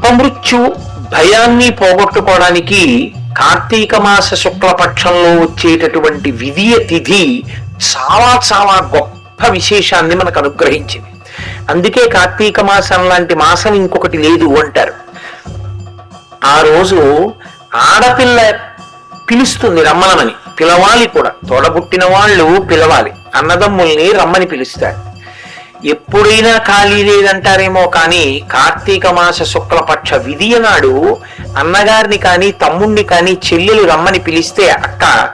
అపమృత్యు భయాన్ని పోగొట్టుకోవడానికి కార్తీక మాస శుక్లపక్షంలో వచ్చేటటువంటి విధియ తిథి చాలా చాలా గొప్ప విశేషాన్ని మనకు అనుగ్రహించింది. అందుకే కార్తీక మాసం లాంటి మాసం ఇంకొకటి లేదు అంటారు. ఆ రోజు ఆడపిల్ల పిలుస్తుంది రమ్మనమని పిలవాలి కూడా. తోడబుట్టిన వాళ్ళు పిలవాలి అన్నదమ్ముల్ని రమ్మని పిలుస్తారు. ఎప్పుడైనా ఖాళీ లేదంటారేమో కానీ కార్తీక మాస శుక్లపక్ష విధియ నాడు అన్నగారిని కానీ తమ్ముణ్ణి కానీ చెల్లెలు రమ్మని పిలిస్తే అక్క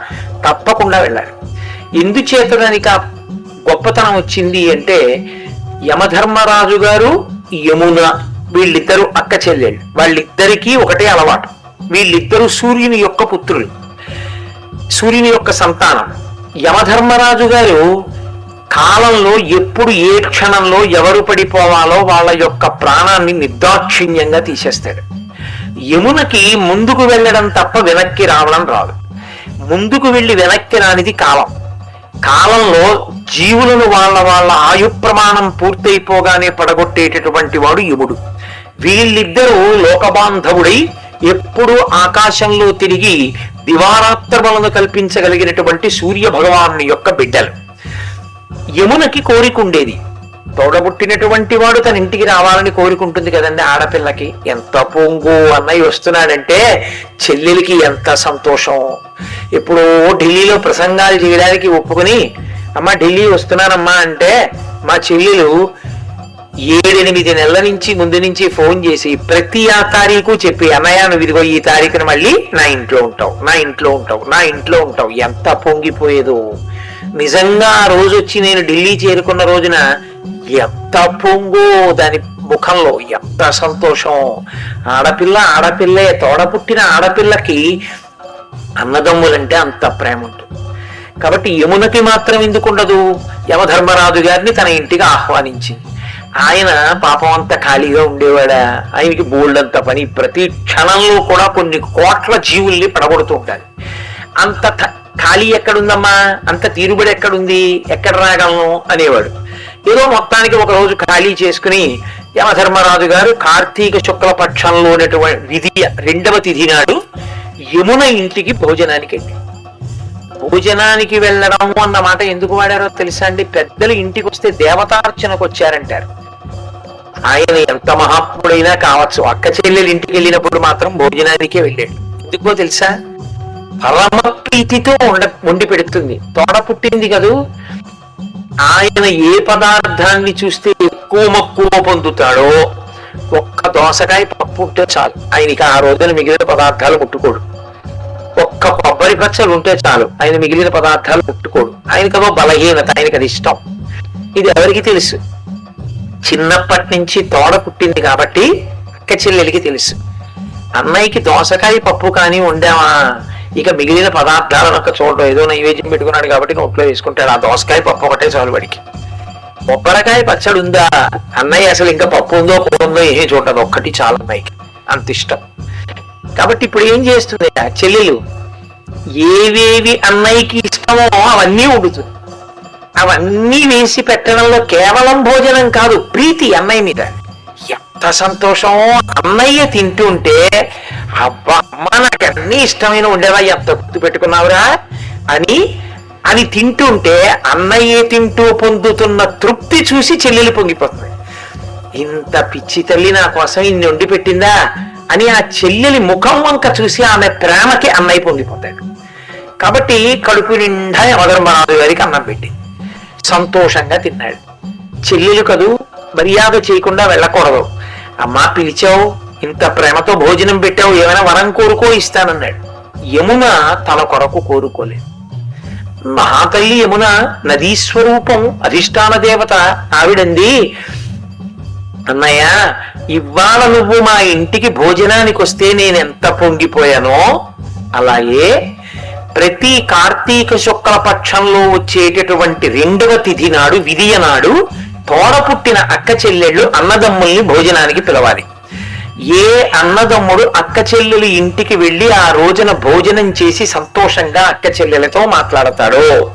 తప్పకుండా వెళ్ళాలి. ఎందుచేత ఆ గొప్పతనం వచ్చింది అంటే యమధర్మరాజు గారు యమున వీళ్ళిద్దరూ అక్క చెల్లెళ్ళు. వాళ్ళిద్దరికీ ఒకటే అలవాటు. వీళ్ళిద్దరూ సూర్యుని యొక్క పుత్రులు. సూర్యుని యొక్క సంతానం. యమధర్మరాజు గారు కాలంలో ఎప్పుడు ఏ క్షణంలో ఎవరు పడిపోవాలో వాళ్ళ యొక్క ప్రాణాన్ని నిర్దాక్షిణ్యంగా తీసేస్తాడు. యమునకి ముందుకు వెళ్ళడం తప్ప వెనక్కి రావడం రాదు. ముందుకు వెళ్ళి వెనక్కి రానిది కాలం. కాలంలో జీవులను వాళ్ళ వాళ్ళ ఆయు ప్రమాణం పూర్తయిపోగానే పడగొట్టేటటువంటి వాడు యముడు. వీళ్ళిద్దరూ లోకబాంధవుడై ఎప్పుడూ ఆకాశంలో తిరిగి దివారాత్రములను కల్పించగలిగినటువంటి సూర్య భగవాను యొక్క బిడ్డలు. యమునకి కోరిక ఉండేది తోడబుట్టినటువంటి వాడు తన ఇంటికి రావాలని కోరుకుంటుంది కదండి ఆడపిల్లకి. ఎంత పొంగు అన్నయ్య వస్తున్నాడంటే చెల్లెలికి ఎంత సంతోషం. ఎప్పుడో ఢిల్లీలో ప్రసంగాలు చేయడానికి ఒప్పుకొని అమ్మ ఢిల్లీ వస్తున్నానమ్మా అంటే మా చెల్లెలు ఏడెనిమిది నెలల నుంచి ముందు నుంచి ఫోన్ చేసి ప్రతి ఆ తారీఖు చెప్పి అన్నయ్య నువ్వు ఇదిగో ఈ తారీఖున మళ్ళీ నా ఇంట్లో ఉంటావు నా ఇంట్లో ఉంటావు నా ఇంట్లో ఉంటావు. ఎంత పొంగిపోయేదో. నిజంగా ఆ రోజు వచ్చి నేను ఢిల్లీ చేరుకున్న రోజున ఎంత పొంగు దాని ముఖంలో ఎంత సంతోషం. ఆడపిల్ల ఆడపిల్లే తోడ పుట్టిన ఆడపిల్లకి అన్నదమ్ములంటే అంత ప్రేమ ఉంటుంది. కాబట్టి యమునకి మాత్రం ఎందుకు ఉండదు? యమధర్మరాజు గారిని తన ఇంటికి ఆహ్వానించింది. ఆయన పాపం అంత ఖాళీగా ఉండేవాడా? ఆయనకి బోల్డంత పని. ప్రతి క్షణంలో కూడా కొన్ని కోట్ల జీవుల్ని పడగొడుతూ ఉండాలి. అంత ఖాళీ ఎక్కడుందమ్మా? అంత తీరుబడి ఎక్కడుంది? ఎక్కడ రాగలను? అనేవాడు. ఏదో మొత్తానికి ఒక రోజు ఖాళీ చేసుకుని యమధర్మరాజు గారు కార్తీక శుక్ల పక్షంలోనటువంటి విధి రెండవ తిథి నాడు యమున ఇంటికి భోజనానికి వెళ్ళి. భోజనానికి వెళ్ళడం అన్న మాట ఎందుకు వాడారో తెలుసా అండి? పెద్దలు ఇంటికి వస్తే దేవతార్చనకు వచ్చారంటారు. ఆయన ఎంత మహాత్ముడైనా కావచ్చు. అక్క చెల్లెలు ఇంటికి వెళ్ళినప్పుడు మాత్రం భోజనానికే వెళ్ళాడు. ఎందుకో తెలుసా? పరమ ప్రీతితో ఉండ వండి పెడుతుంది. తోడ పుట్టింది కదూ? ఆయన ఏ పదార్థాన్ని చూస్తే ఎక్కువ మక్కువ పొందుతాడో ఒక్క దోసకాయ పప్పు ఉంటే చాలు. ఆయనకి ఆ రోజున మిగిలిన పదార్థాలు ముట్టుకోడు. ఒక్క కొబ్బరి పచ్చలు ఉంటే చాలు. ఆయన మిగిలిన పదార్థాలు ముట్టుకోడు. ఆయనకదో బలహీనత ఆయనకి అది ఇష్టం. ఇది ఎవరికి తెలుసు? చిన్నప్పటి నుంచి తోడ పుట్టింది కాబట్టి అక్క చెల్లెలికి తెలుసు. అన్నయ్యకి దోసకాయ పప్పు కానీ ఉండేవా ఇక మిగిలిన పదార్థాలను ఒక చూడడం ఏదో నైవేద్యం పెట్టుకున్నాడు కాబట్టి నోట్లో వేసుకుంటాడు. ఆ దోసకాయ పప్పు ఒకటే చాలు వాడికి. బొబ్బరకాయ పచ్చడి ఉందా? అన్నయ్య అసలు ఇంకా పప్పు ఉందో కూర ఉందో ఏం చూడదు ఒక్కటి చాలు అన్నయ్యకి అంత ఇష్టం. కాబట్టి ఇప్పుడు ఏం చేస్తుంది? ఆ చెల్లెలు ఏవేవి అన్నయ్యకి ఇష్టమో అవన్నీ వండుతుంది. అవన్నీ వేసి పెట్టడంలో కేవలం భోజనం కాదు ప్రీతి అన్నయ్య మీద. ఎంత సంతోషం! అన్నయ్య తింటుంటే అబ్బా అమ్మ నా అన్ని ఇష్టమైన ఉండేవా? ఎంత గుర్తు పెట్టుకున్నావురా? అని అని తింటుంటే అన్నయ్యే తింటూ పొందుతున్న తృప్తి చూసి చెల్లెలు పొంగిపోతుంది. ఇంత పిచ్చి తల్లి నా కోసం ఇన్ని వండి పెట్టిందా? అని ఆ చెల్లెలి ముఖం వంక చూసి ఆమె ప్రేమకి అన్నయ్య పొంగిపోతాడు. కాబట్టి కడుపు నిండా యమధర్మరాజు గారికి అన్నం పెట్టింది సంతోషంగా తిన్నాడు. చెల్లెలు కదూ మర్యాద చేయకుండా వెళ్ళకూడదు. అమ్మా పిలిచావు? ఇంత ప్రేమతో భోజనం పెట్టావు ఏమైనా వరం కోరుకో ఇస్తానన్నాడు. యమున తన కొరకు కోరుకోలేదు. మహాతల్లి యమున నదీ స్వరూపం అధిష్టాన దేవత ఆవిడంది అన్నయ్య ఇవాళ నువ్వు మా ఇంటికి భోజనానికి వస్తే నేను ఎంత పొంగిపోయానో అలాగే ప్రతి కార్తీక శుక్ల పక్షంలో వచ్చేటటువంటి రెండవ తిథి నాడు విధియ నాడు తోడ పుట్టిన అక్క చెల్లెళ్ళు అన్నదమ్ముల్ని భోజనానికి పిలవాలి. ఏ అన్నదమ్ముడు అక్క చెల్లెలు ఇంటికి వెళ్ళి ఆ రోజున భోజనం చేసి సంతోషంగా అక్క చెల్లెలతో మాట్లాడతాడో.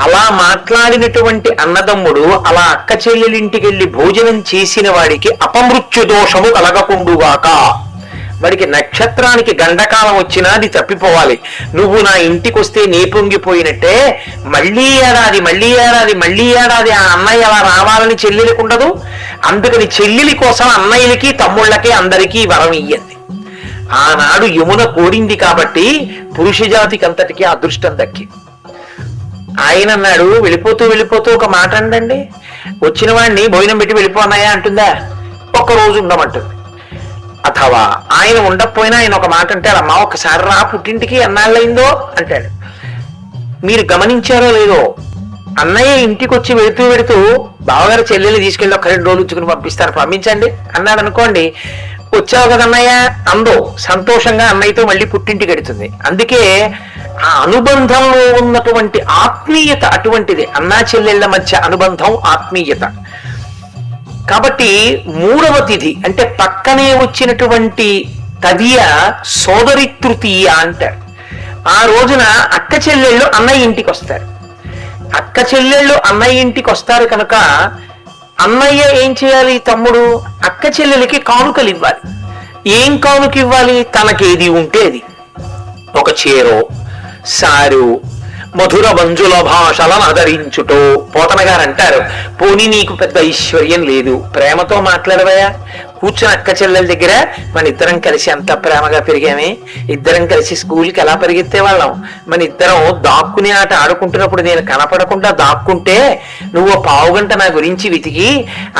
అలా మాట్లాడినటువంటి అన్నదమ్ముడు అలా అక్క చెల్లెలింటికి వెళ్ళి భోజనం చేసిన వాడికి అపమృత్యు దోషము కలగకుండుగాక. వాడికి నక్షత్రానికి గండకాలం వచ్చినా అది తప్పిపోవాలి. నువ్వు నా ఇంటికి వస్తే నీ పొంగిపోయినట్టే మళ్ళీ ఏడాది మళ్ళీ ఏడాది మళ్ళీ ఏడాది ఆ అన్నయ్య అలా రావాలని చెల్లెలికి ఉండదు. అందుకని చెల్లెలి కోసం అన్నయ్యలకి తమ్ముళ్ళకి అందరికీ వరం ఇయ్యండి. ఆనాడు యమున కోరింది కాబట్టి పురుష జాతికి అంతటికీ అదృష్టం దక్కి. ఆయన అన్నాడు వెళ్ళిపోతూ వెళ్ళిపోతూ ఒక మాట అండండి. వచ్చిన వాడిని భోజనం పెట్టి వెళ్ళిపోన్నాయా అంటుందా? ఒక్క రోజు ఉండమంటుంది. అథవా ఆయన ఉండకపోయినా ఆయన ఒక మాట అంటారు అమ్మ ఒకసారి రా పుట్టింటికి ఎన్నాళ్ళయిందో? అంటాడు. మీరు గమనించారో లేదో అన్నయ్య ఇంటికి వచ్చి వెళుతూ వెళుతూ బావగారు చెల్లెలు తీసుకెళ్ళి ఒక రెండు రోజులు ఉంచుకుని పంపిస్తారు. పంపించండి. అన్నాడు అనుకోండి వచ్చావు కదా అన్నయ్య? అందో సంతోషంగా అన్నయ్యతో మళ్ళీ పుట్టింటికి ఎడుతుంది అందుకే ఆ అనుబంధంలో ఉన్నటువంటి ఆత్మీయత అటువంటిది అన్నా చెల్లెళ్ళ మధ్య అనుబంధం ఆత్మీయత. కాబట్టి మూడవ తిథి అంటే పక్కనే వచ్చినటువంటి తదియ సోదరి తృతీయ అంటారు. ఆ రోజున అక్క చెల్లెళ్ళు అన్నయ్య ఇంటికి వస్తారు. అక్క చెల్లెళ్ళు అన్నయ్య ఇంటికి వస్తారు కనుక అన్నయ్య ఏం చేయాలి తమ్ముడు? అక్క చెల్లెలకి కానుకలు ఇవ్వాలి. ఏం కానుక ఇవ్వాలి? తనకేది ఉంటే అది. ఒక చీరో సారు మధుర మంజుల భాషలను ఆదరించుటో పోతన గారు అంటారు పోనీ నీకు పెద్ద ఐశ్వర్యం లేదు. ప్రేమతో మాట్లాడవయా కూర్చుని అక్క చెల్లెల దగ్గర మన ఇద్దరం కలిసి ఎంత ప్రేమగా పెరిగామే. ఇద్దరం కలిసి స్కూల్కి ఎలా పరిగెత్తే వాళ్ళం మన ఇద్దరం దాక్కునే ఆట ఆడుకుంటున్నప్పుడు నేను కనపడకుండా దాక్కుంటే నువ్వు పావుగంట పావు గంట నా గురించి వెతికి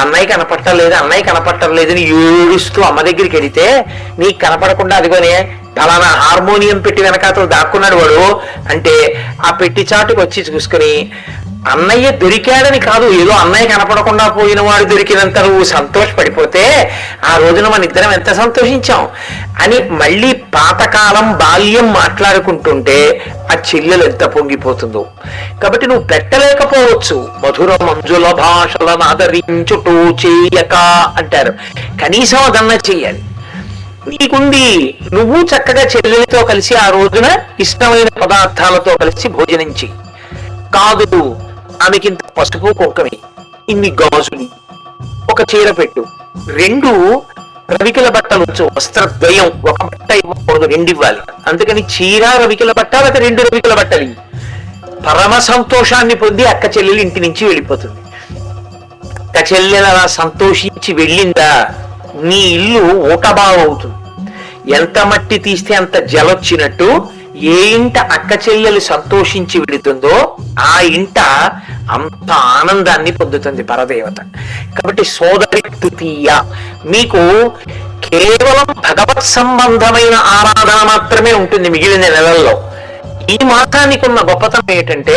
అన్నయ్య కనపట్టలేదు అన్నయ్య కనపట్టలేదు అని ఏడుస్తూ అమ్మ దగ్గరికి వెళితే నీకు కనపడకుండా అదిగోనే ఫలానా హార్మోనియం పెట్టి వెనకాతలు దాక్కున్నాడు వాడు. అంటే ఆ పెట్టి చాటుకు వచ్చి చూసుకుని అన్నయ్య దొరికాడని కాదు ఏదో అన్నయ్య కనపడకుండా పోయిన వాడు దొరికినంత నువ్వు సంతోషపడిపోతే ఆ రోజున మన ఇద్దరం ఎంత సంతోషించాం? అని మళ్ళీ పాతకాలం బాల్యం మాట్లాడుకుంటుంటే ఆ చెల్లెలు ఎంత పొంగిపోతుందో. కాబట్టి నువ్వు పెట్టలేకపోవచ్చు. మధుర మంజుల భాషలను ఆదరించుటూ చేయక అంటారు. కనీసం అదన్నా చెయ్యాలి. నీకుంది. నువ్వు చక్కగా చెల్లెలతో కలిసి ఆ రోజున ఇష్టమైన పదార్థాలతో కలిసి భోజనం చెయ్యి కాదు ఆమెకింత పసుపు కుంకమి ఇన్ని గాజులు ఒక చీర పెట్టు. రెండు రవికల బట్టలు వస్త్రద్వయం ఒక బట్ట ఇవ్వకూడదు రెండు ఇవ్వాలి అందుకని చీర రవికల బట్ట లేకపోతే రెండు రవికల బట్టలు పరమ సంతోషాన్ని పొంది అక్క చెల్లెలు ఇంటి నుంచి వెళ్ళిపోతుంది. అక్క చెల్లెలు అలా సంతోషించి వెళ్ళిందా? నీ ఇల్లు అవుతుంది. ఎంత మట్టి తీస్తే అంత జలొచ్చినట్టు ఏ ఇంట అక్క చెల్లెలు సంతోషించి విడుతుందో ఆ ఇంట అంత ఆనందాన్ని పొందుతుంది పరదేవత. కాబట్టి సోదరి తృతీయ మీకు కేవలం భగవత్ సంబంధమైన ఆరాధన మాత్రమే ఉంటుంది మిగిలిన నెలల్లో. ఈ మాసానికి ఉన్న గొప్పతనం ఏంటంటే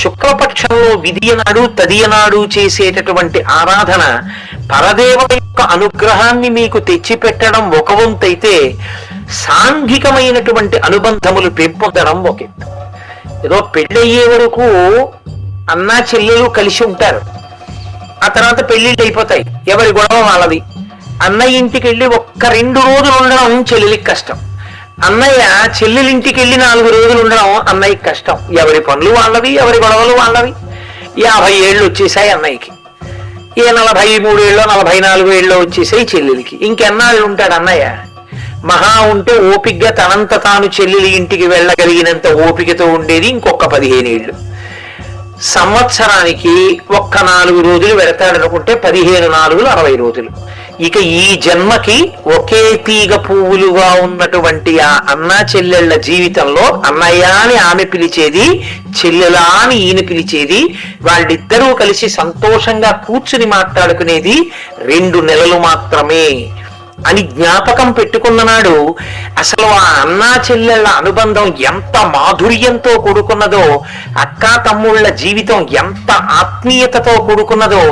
శుక్లపక్షంలో విధియనాడు తదియనాడు చేసేటటువంటి ఆరాధన పరదేవత యొక్క అనుగ్రహాన్ని మీకు తెచ్చిపెట్టడం ఒక వంతైతే సాంఘికమైనటువంటి అనుబంధములు పెంపొందడం ఒక ఏదో పెళ్ళయ్యే వరకు అన్నా చెల్లెలు కలిసి ఉంటారు. ఆ తర్వాత పెళ్ళిళ్ళు అయిపోతాయి. ఎవరి గొడవ వాళ్ళది. అన్నయ్య ఇంటికి వెళ్ళి ఒక్క రెండు రోజులు ఉండడం చెల్లెలికి కష్టం. అన్నయ్య చెల్లెలింటికి వెళ్ళి నాలుగు రోజులు ఉండడం అన్నయ్యకి కష్టం. ఎవరి పనులు వాళ్ళవి ఎవరి గొడవలు వాళ్ళవి. యాభై ఏళ్ళు వచ్చేసాయి అన్నయ్యకి. ఏ నలభై మూడు ఏళ్ళు నలభై నాలుగు ఏళ్ళు వచ్చేసాయి చెల్లెలికి. ఇంకెన్నాళ్ళు ఉంటాడు అన్నయ్య? మహా ఉంటే ఓపిగ్గా తనంత తాను చెల్లెలి ఇంటికి వెళ్ళగలిగినంత ఓపికతో ఉండేది ఇంకొక పదిహేను ఏళ్ళు సంవత్సరానికి ఒక్క నాలుగు రోజులు వెడతాడనుకుంటే పదిహేను నాలుగులు అరవై రోజులు. ఇక ఈ జన్మకి ఒకే తీగ పువ్వులుగా ఉన్నటువంటి ఆ అన్నా చెల్లెళ్ళ జీవితంలో అన్నయ్య అని ఆమె పిలిచేది చెల్లెలా అని ఈయన పిలిచేది వాళ్ళిద్దరూ కలిసి సంతోషంగా కూర్చుని మాట్లాడుకునేది రెండు నెలలు మాత్రమే అని జ్ఞాపకం పెట్టుకున్ననాడు అసలు ఆ అన్నా చెల్లెళ్ళ అనుబంధం ఎంత మాధుర్యంతో కూడుకున్నదో అక్కా తమ్ముళ్ళ జీవితం ఎంత ఆత్మీయతతో కూడుకున్నదో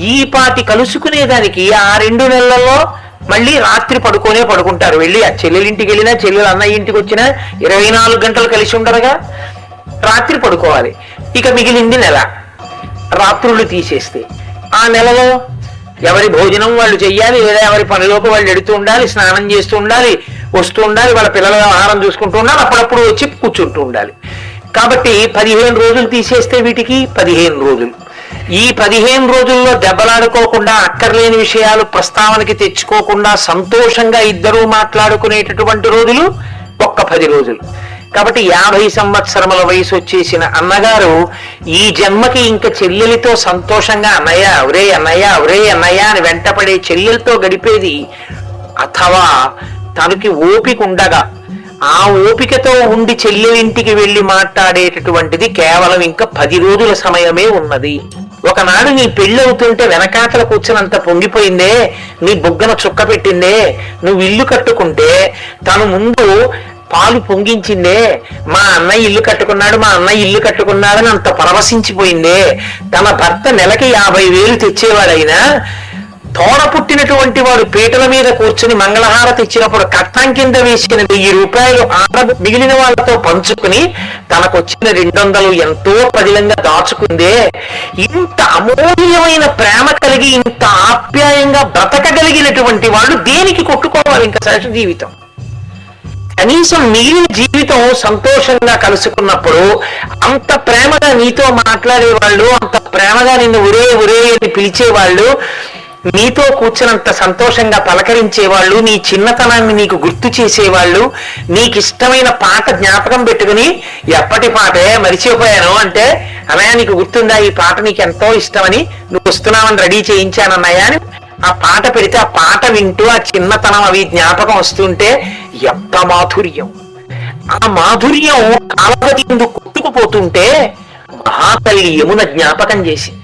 ఈ పాటి కలుసుకునేదానికి ఆ రెండు నెలల్లో మళ్ళీ రాత్రి పడుకోనే పడుకుంటారు. వెళ్ళి ఆ చెల్లెలింటికి వెళ్ళినా చెల్లెలు అన్నయ్య ఇంటికి వచ్చినా ఇరవై నాలుగు గంటలు కలిసి ఉండరుగా. రాత్రి పడుకోవాలి. ఇక మిగిలింది నెల. రాత్రులు తీసేస్తే. ఆ నెలలో ఎవరి భోజనం వాళ్ళు చెయ్యాలి లేదా ఎవరి పనిలోకి వాళ్ళు ఎడుతూ ఉండాలి స్నానం చేస్తూ ఉండాలి వస్తూ ఉండాలి వాళ్ళ పిల్లల ఆహారం చూసుకుంటూ ఉండాలి అప్పుడప్పుడు వచ్చి కూర్చుంటూ ఉండాలి. కాబట్టి పదిహేను రోజులు తీసేస్తే వీటికి పదిహేను రోజులు. ఈ పదిహేను రోజుల్లో దెబ్బలాడుకోకుండా అక్కర్లేని విషయాలు ప్రస్తావనకి తెచ్చుకోకుండా సంతోషంగా ఇద్దరూ మాట్లాడుకునేటటువంటి రోజులు ఒక్క పది రోజులు. కాబట్టి యాభై సంవత్సరముల వయసు వచ్చేసిన అన్నగారు ఈ జన్మకి ఇంకా చెల్లెలితో సంతోషంగా అన్నయ్య ఒరే అన్నయ్య ఒరే అన్నయ్య అని వెంటపడే చెల్లెలతో గడిపేది అథవా తనకి ఓపిక ఉండగా. ఆ ఓపికతో ఉండి చెల్లెలింటికి వెళ్ళి మాట్లాడేటటువంటిది కేవలం ఇంకా పది రోజుల సమయమే ఉన్నది. ఒకనాడు నీ పెళ్ళి అవుతుంటే వెనకాతల కూర్చున్నంత పొంగిపోయిందే నీ బుగ్గన చుక్క పెట్టిందే నువ్వు ఇల్లు కట్టుకుంటే తను ముందు పాలు పొంగించిందే మా అన్నయ్య ఇల్లు కట్టుకున్నాడు మా అన్నయ్య ఇల్లు కట్టుకున్నాడని అంత పరవశించిపోయిందే. తన భర్త నెలకి యాభై వేలు తెచ్చేవాడైనా తోడ పుట్టినటువంటి వాడు పీటల మీద కూర్చుని మంగళహారతి ఇచ్చినప్పుడు కట్నం కింద వేసిన వెయ్యి రూపాయలు ఆడ మిగిలిన వాళ్ళతో పంచుకుని తనకు వచ్చిన రెండు వందలు ఎంతో పదిలంగా దాచుకుందే. ఇంత అమూల్యమైన ప్రేమ కలిగి ఇంత ఆప్యాయంగా బ్రతకగలిగినటువంటి వాళ్ళు దేనికి కొట్టుకోవాలి ఇంకా సహజ జీవితం? కనీసం మిగిలిన జీవితం సంతోషంగా కలుసుకున్నప్పుడు అంత ప్రేమగా నీతో మాట్లాడేవాళ్ళు అంత ప్రేమగా నిన్ను ఉరే ఉరే అని పిలిచేవాళ్ళు నీతో కూర్చున్నంత సంతోషంగా పలకరించేవాళ్ళు నీ చిన్నతనాన్ని నీకు గుర్తు చేసేవాళ్ళు నీకు ఇష్టమైన పాట జ్ఞాపకం పెట్టుకుని ఎప్పటి పాటే మరిచిపోయాను అంటే అన్నయ్య నీకు గుర్తుందా ఈ పాట? నీకు ఎంతో ఇష్టమని నువ్వు వస్తున్నావని రెడీ చేయించానన్నయ్య అని ఆ పాట పెడితే ఆ పాట వింటూ ఆ చిన్నతనం అవి జ్ఞాపకం వస్తుంటే ఎంత మాధుర్యం. ఆ మాధుర్యం కాలగతి ముందు కొట్టుకుపోతుంటే మహాతల్లి యమున జ్ఞాపకం చేసింది.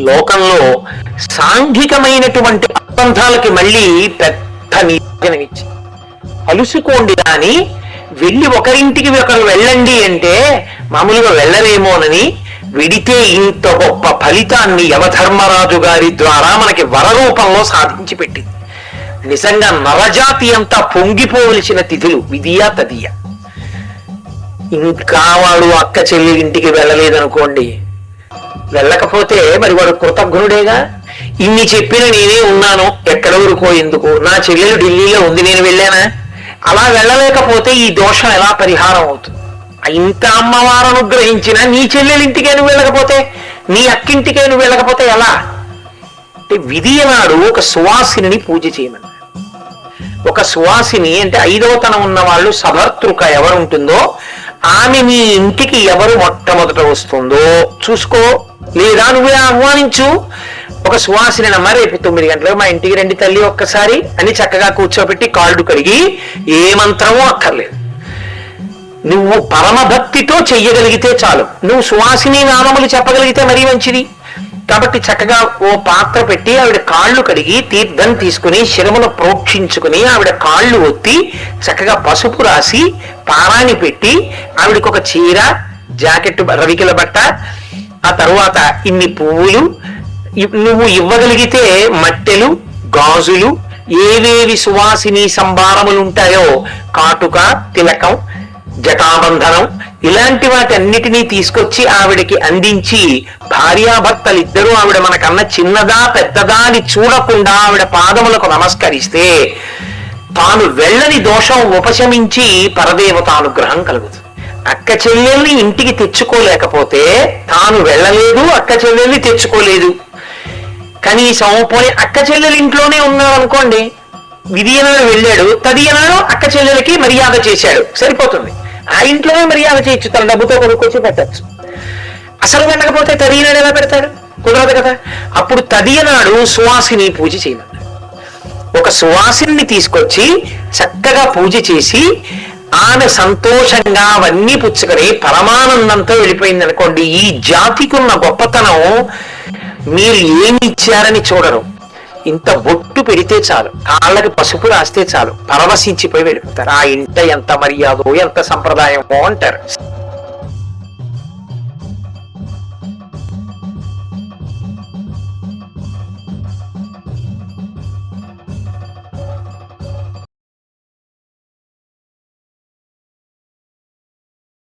లోకంలో సాంఘికమైనటువంటి అనుబంధాలకి మళ్ళీ పెద్ద నిర్వచనమిచ్చింది కలుసుకోండి కానీ వెళ్ళి ఒకరింటికి ఒకరు వెళ్ళండి అంటే మామూలుగా వెళ్ళలేమోనని విడితే ఇంత గొప్ప ఫలితాన్ని యమధర్మరాజు గారి ద్వారా మనకి వరరూపంలో సాధించి పెట్టింది. నిజంగా నరజాతి అంతా పొంగిపోవలసిన తిథులు విధియా తదియ. ఇంకా వాడు అక్క చెల్లి ఇంటికి వెళ్ళలేదనుకోండి వెళ్ళకపోతే మరి వాడు కృతజ్ఞుడేగా? ఇన్ని చెప్పిన నేనే ఉన్నాను. ఎక్కడ ఊరుకో ఎందుకు? నా చెల్లెలు ఢిల్లీలో ఉంది నేను వెళ్ళానా? అలా వెళ్ళలేకపోతే ఈ దోషం ఎలా పరిహారం అవుతుంది? ఇంత అమ్మవారు అనుగ్రహించిన నీ చెల్లెలింటికే నువ్వు వెళ్ళకపోతే నీ అక్కింటికే నువ్వు వెళ్ళకపోతే ఎలా? అంటే విధియనాడు ఒక సువాసిని పూజ చేయమన్నారు ఒక సువాసిని అంటే ఐదవతనం ఉన్న వాళ్ళు సభర్తృక ఎవరు ఉంటుందో ఆమె మీ ఇంటికి ఎవరు మొట్టమొదట వస్తుందో చూసుకో. లేదా నువ్వే ఆహ్వానించు. ఒక సువాసిని రేపు తొమ్మిది గంటలకు మా ఇంటికి రండి తల్లి ఒక్కసారి అని చక్కగా కూర్చోబెట్టి కాళ్ళు కడిగి ఏ మంత్రమూ అక్కర్లేదు. నువ్వు పరమభక్తితో చెయ్యగలిగితే చాలు. నువ్వు సువాసిని నామములు చెప్పగలిగితే మరీ మంచిది. కాబట్టి చక్కగా ఓ పాత్ర పెట్టి ఆవిడ కాళ్ళు కడిగి తీర్థం తీసుకుని శిరమును ప్రోక్షించుకుని ఆవిడ కాళ్ళు ఒత్తి చక్కగా పసుపు రాసి పారాన్ని పెట్టి ఆవిడకొక ఒక చీర జాకెట్ రవికిల బట్ట ఆ తరువాత ఇన్ని పువ్వులు నువ్వు ఇవ్వగలిగితే మట్టెలు గాజులు ఏవేవి సువాసిని సంభారములు ఉంటాయో కాటుక తిలకం జటాబంధనం ఇలాంటి వాటి అన్నిటినీ తీసుకొచ్చి ఆవిడకి అందించి భార్యాభర్తలిద్దరూ ఆవిడ మనకన్నా చిన్నదా పెద్దదా అని చూడకుండా ఆవిడ పాదములకు నమస్కరిస్తే తాను వెళ్ళని దోషం ఉపశమించి పరదేవత అనుగ్రహం కలుగుతుంది. అక్క చెల్లెల్ని ఇంటికి తెచ్చుకోలేకపోతే తాను వెళ్ళలేదు అక్క చెల్లెల్ని తెచ్చుకోలేదు. కనీసం పోనీ అక్క చెల్లెలు ఇంట్లోనే ఉన్నాడు అనుకోండి విధియనాడు వెళ్ళాడు తదియనాడు అక్క చెల్లెలకి మర్యాద చేశాడు. సరిపోతుంది. ఆ ఇంట్లోనే మర్యాద చేయొచ్చు తన డబ్బుతో కొనుక్కొచ్చి పెట్టచ్చు. అసలు వెళ్ళకపోతే తదియనాడు ఎలా పెడతాడు? కుదరదు కదా. అప్పుడు తదియనాడు సువాసిని పూజ చేయమన్నాడు. ఒక సువాసిని తీసుకొచ్చి చక్కగా పూజ చేసి ఆమె సంతోషంగా అవన్నీ పుచ్చుకొని పరమానందంతో వెళ్ళిపోయింది అనుకోండి ఈ జాతికి ఉన్న గొప్పతనం మీరు ఏమి ఇచ్చారని చూడరు. ఇంత బొట్టు పెడితే చాలు కాళ్ళకి పసుపు రాస్తే చాలు పరవశించిపోయి వెళ్ళిపోతారు. ఆ ఇంట ఎంత మర్యాదో ఎంత సంప్రదాయమో అంటారు.